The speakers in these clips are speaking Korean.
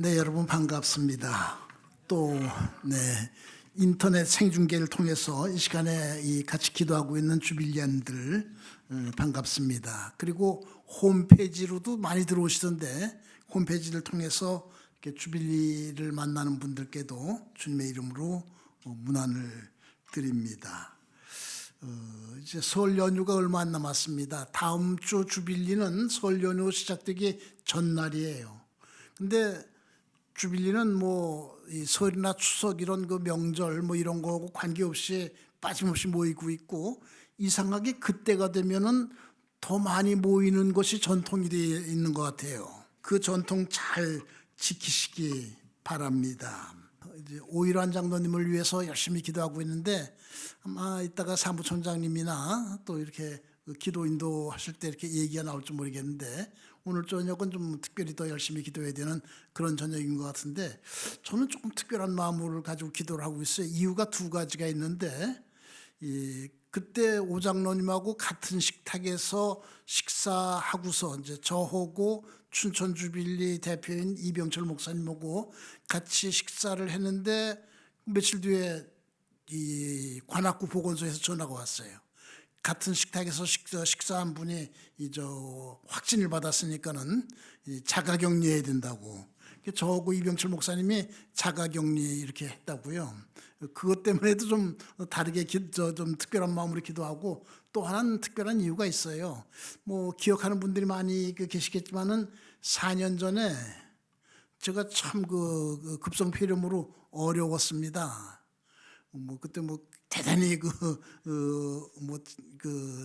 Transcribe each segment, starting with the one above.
네, 여러분 반갑습니다. 또 네, 인터넷 생중계를 통해서 이 시간에 이 같이 기도하고 있는 주빌리안들 어, 반갑습니다. 그리고 홈페이지로도 많이 들어오시던데 홈페이지를 통해서 이렇게 주빌리를 만나는 분들께도 주님의 이름으로 어, 문안을 드립니다. 어, 이제 설 연휴가 얼마 안 남았습니다. 다음 주 주빌리는 설 연휴 시작되기 전날이에요. 근데 주빌리는 뭐이 설이나 추석 이런 그 명절 뭐 이런 거하고 관계없이 빠짐없이 모이고 있고 이상하게 그때가 되면은 더 많이 모이는 것이 전통이 되어 있는 것 같아요. 그 전통 잘 지키시기 바랍니다. 이제 오일환 장로님을 위해서 열심히 기도하고 있는데 아마 이따가 사무총장님이나 또 이렇게 그 기도 인도하실 때 이렇게 얘기가 나올지 모르겠는데 오늘 저녁은 좀 특별히 더 열심히 기도해야 되는 그런 저녁인 것 같은데 저는 조금 특별한 마음을 가지고 기도를 하고 있어요. 이유가 두 가지가 있는데 이 그때 오장로님하고 같은 식탁에서 식사하고서 이제 저하고 춘천 주빌리 대표인 이병철 목사님하고 같이 식사를 했는데 며칠 뒤에 이 관악구 보건소에서 전화가 왔어요. 같은 식탁에서 식사, 식사한 분이 이 저 확진을 받았으니까는 이 자가격리해야 된다고. 저하고 이병철 목사님이 자가격리 이렇게 했다고요. 그것 때문에도 좀 다르게 기, 저, 좀 특별한 마음으로 기도하고 또 하나는 특별한 이유가 있어요. 뭐 기억하는 분들이 많이 그 계시겠지만은 4년 전에 제가 참 그 급성 폐렴으로 어려웠습니다. 뭐 그때 뭐 대단히 그뭐그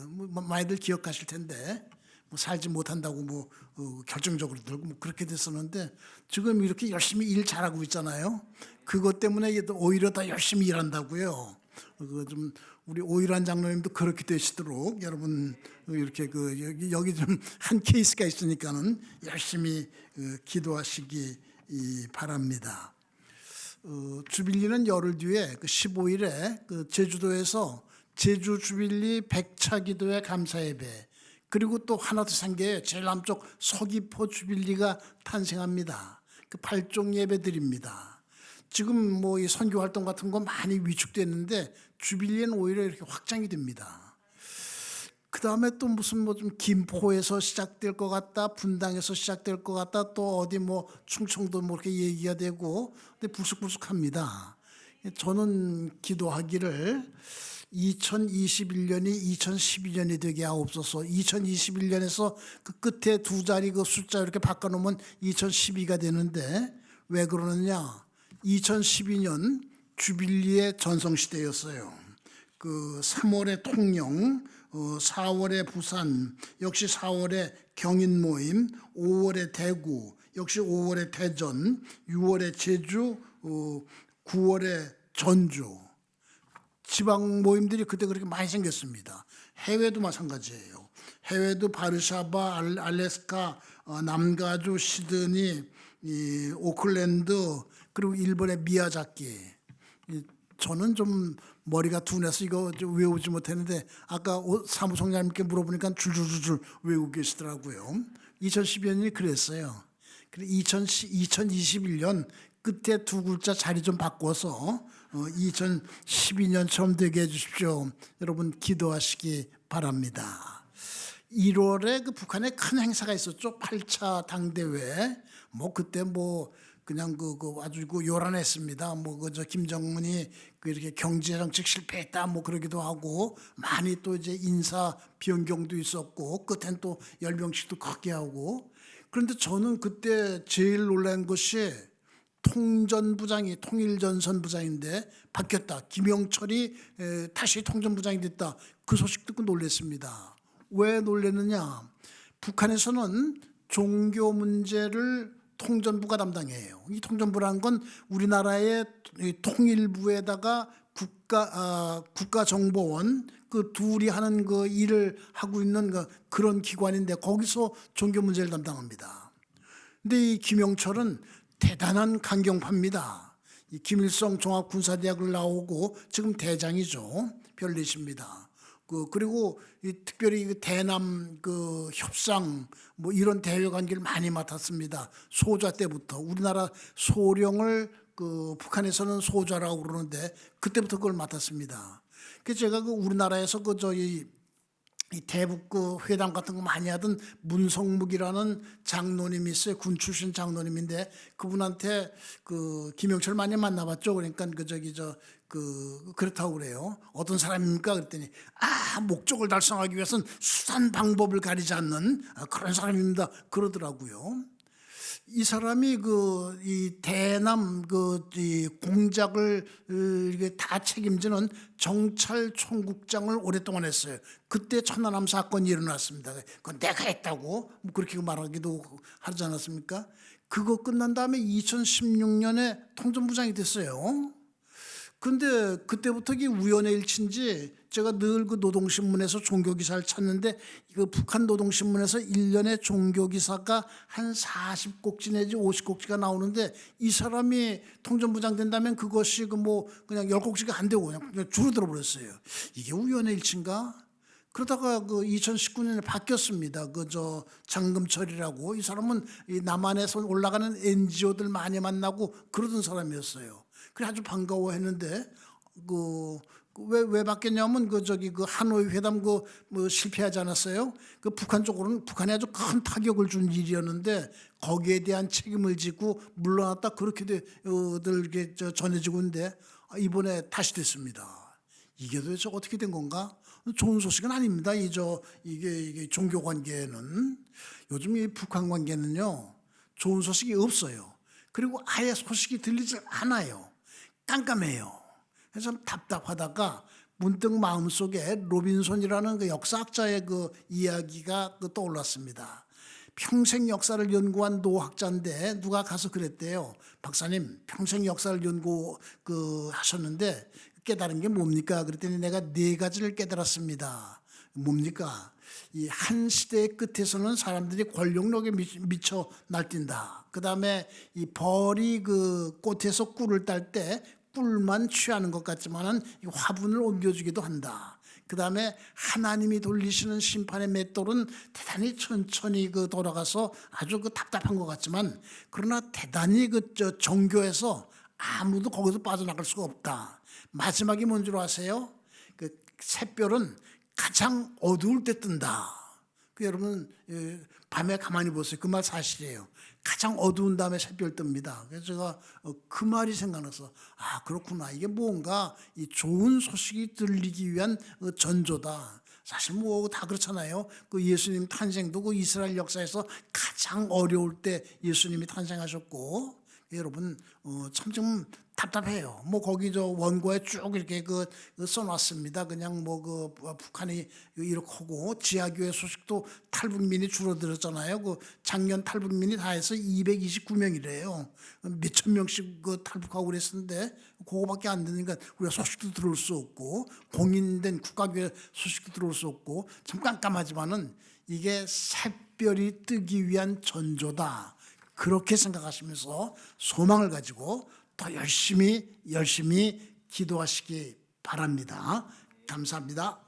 뭐 많이들 기억하실 텐데 뭐 살지 못한다고 뭐 어, 결정적으로 들고 뭐 그렇게 됐었는데 지금 이렇게 열심히 일 잘하고 있잖아요. 그것 때문에 오히려 더 열심히 일한다고요. 그좀 우리 오일환 장로님도 그렇게 되시도록 여러분 이렇게 그 여기 여기 좀 한 케이스가 있으니까는 열심히 어, 기도하시기 이 바랍니다. 어, 주빌리는 열흘 뒤에 그 15일에 그 제주도에서 제주 주빌리 백차 기도회 감사 예배 그리고 또 하나 더 생겨요. 제일 남쪽 서귀포 주빌리가 탄생합니다. 그 발종 예배 드립니다. 지금 뭐 이 선교 활동 같은 거 많이 위축됐는데 주빌리는 오히려 이렇게 확장이 됩니다. 그 다음에 또 무슨 뭐 좀 김포에서 시작될 것 같다, 분당에서 시작될 것 같다, 또 어디 뭐 충청도 뭐 이렇게 얘기가 되고, 근데 불쑥불쑥합니다. 저는 기도하기를 2021년이 2012년이 되게 하옵소서. 2021년에서 그 끝에 두 자리 그 숫자 이렇게 바꿔놓으면 2012가 되는데 왜 그러느냐? 2012년 주빌리의 전성시대였어요. 그 3월에 통영, 어, 4월에 부산, 역시 4월에 경인 모임, 5월에 대구, 역시 5월에 대전, 6월에 제주, 어, 9월에 전주. 지방 모임들이 그때 그렇게 많이 생겼습니다. 해외도 마찬가지예요. 해외도 바르샤바, 알, 알래스카, 어, 남가주, 시드니, 이, 오클랜드, 그리고 일본의 미야자키. 이, 저는 좀 머리가 둔해서 이거 좀 외우지 못했는데 아까 오- 사무총장님께 물어보니까 줄줄줄줄 외우고 계시더라고요. 2012년이 그랬어요. 그래 2021년 끝에 두 글자 자리 좀 바꿔서 어, 2012년처럼 되게 해주십시오. 여러분 기도하시기 바랍니다. 1월에 그 북한에 큰 행사가 있었죠. 8차 당대회. 뭐 그때 뭐 그냥 그, 그 아주 그 요란했습니다. 뭐 그 저 김정은이 그 이렇게 경제 정책 실패했다 뭐 그러기도 하고 많이 또 이제 인사 변경도 있었고 끝엔 또 열병식도 크게 하고 그런데 저는 그때 제일 놀란 것이 통전부장이 통일전선부장인데 바뀌었다. 김영철이 에, 다시 통전부장이 됐다. 그 소식 듣고 놀랐습니다. 왜 놀랐느냐? 북한에서는 종교 문제를 통전부가 담당해요. 이 통전부라는 건 우리나라의 이 통일부에다가 국가 아, 국가정보원 그 둘이 하는 그 일을 하고 있는 그 그런 기관인데 거기서 종교 문제를 담당합니다. 근데 이 김영철은 대단한 강경파입니다. 이 김일성 종합군사대학을 나오고 지금 대장이죠. 별내십니다. 그 그리고 이 특별히 그 대남 그 협상 뭐 이런 대외 관계를 많이 맡았습니다. 소좌 때부터 우리나라 소령을 그 북한에서는 소좌라고 그러는데 그때부터 그걸 맡았습니다. 그 제가 그 우리나라에서 그 저희 이 대북 그 회담 같은 거 많이 하던 문성묵이라는 장로님이 있어요. 군 출신 장로님인데 그분한테 그 김영철 많이 만나봤죠. 그러니까 그 저기 저 그 그렇다고 그래요. 어떤 사람입니까? 그랬더니 아 목적을 달성하기 위해서는 수단 방법을 가리지 않는 아, 그런 사람입니다. 그러더라고요. 이 사람이 그 이 대남 그 이 공작을 어, 이게 다 책임지는 정찰 총국장을 오랫동안 했어요. 그때 천안함 사건이 일어났습니다. 그건 내가 했다고 뭐 그렇게 말하기도 하지 않았습니까? 그거 끝난 다음에 2016년에 통전부장이 됐어요. 근데 그때부터 이게 우연의 일치인지 제가 늘 그 노동신문에서 종교기사를 찾는데 그 북한 노동신문에서 일년에 종교기사가 한 40곡지 내지 50곡지가 나오는데 이 사람이 통전부장 된다면 그것이 그 뭐 그냥 10곡지가 안 되고 그냥 줄어들어 버렸어요. 이게 우연의 일치인가? 그러다가 그 2019년에 바뀌었습니다. 그 저 장금철이라고 이 사람은 이 남한에서 올라가는 NGO들 많이 만나고 그러던 사람이었어요. 그래 아주 반가워했는데 그왜왜 왜 바뀌었냐면 그 저기 그 하노이 회담 그 뭐 실패하지 않았어요? 그 북한 쪽으로는 북한에 아주 큰 타격을 준 일이었는데 거기에 대한 책임을 지고 물러났다 그렇게 들저 전해지고 있는데 아, 이번에 다시 됐습니다. 이게 도대체 어떻게 된 건가? 좋은 소식은 아닙니다. 이 저 이게 이게 종교 관계는 요즘 이 북한 관계는요 좋은 소식이 없어요. 그리고 아예 소식이 들리질 않아요. 깜깜해요. 그래서 좀 답답하다가 문득 마음속에 로빈손이라는 그 역사학자의 그 이야기가 그 떠올랐습니다. 평생 역사를 연구한 노학자인데 누가 가서 그랬대요. 박사님 평생 역사를 연구 그 하셨는데 깨달은 게 뭡니까? 그랬더니 내가 네 가지를 깨달았습니다. 뭡니까? 이 한 시대의 끝에서는 사람들이 권력력에 미- 미쳐 날뛴다. 그 다음에 이 벌이 그 꽃에서 꿀을 딸 때 꿀만 취하는 것 같지만은 이 화분을 옮겨주기도 한다. 그 다음에 하나님이 돌리시는 심판의 맷돌은 대단히 천천히 그 돌아가서 아주 그 답답한 것 같지만 그러나 대단히 그 저 정교해서 아무도 거기서 빠져나갈 수가 없다. 마지막이 뭔 줄 아세요? 그 샛별은 가장 어두울 때 뜬다. 그 여러분 예, 밤에 가만히 보세요. 그 말 사실이에요. 가장 어두운 다음에 샛별 뜹니다. 그래서 제가 어, 그 말이 생각나서 아 그렇구나. 이게 뭔가 이 좋은 소식이 들리기 위한 어, 전조다. 사실 뭐 다 그렇잖아요. 그 예수님 탄생도 그 이스라엘 역사에서 가장 어려울 때 예수님이 탄생하셨고 여러분 어, 참좀 답답해요. 뭐 거기 저 원고에 쭉 이렇게 그, 그 써놨습니다. 그냥 뭐 그 북한이 이렇게 하고 지하교회 소식도 탈북민이 줄어들었잖아요. 그 작년 탈북민이 다 해서 229명이래요. 몇 천 명씩 그 탈북하고 그랬었는데 그거밖에 안 되니까 우리가 소식도 들을 수 없고 공인된 국가교회 소식도 들을 수 없고 참 깜깜하지만은 이게 샛별이 뜨기 위한 전조다. 그렇게 생각하시면서 소망을 가지고 더 열심히 열심히 기도하시기 바랍니다. 감사합니다.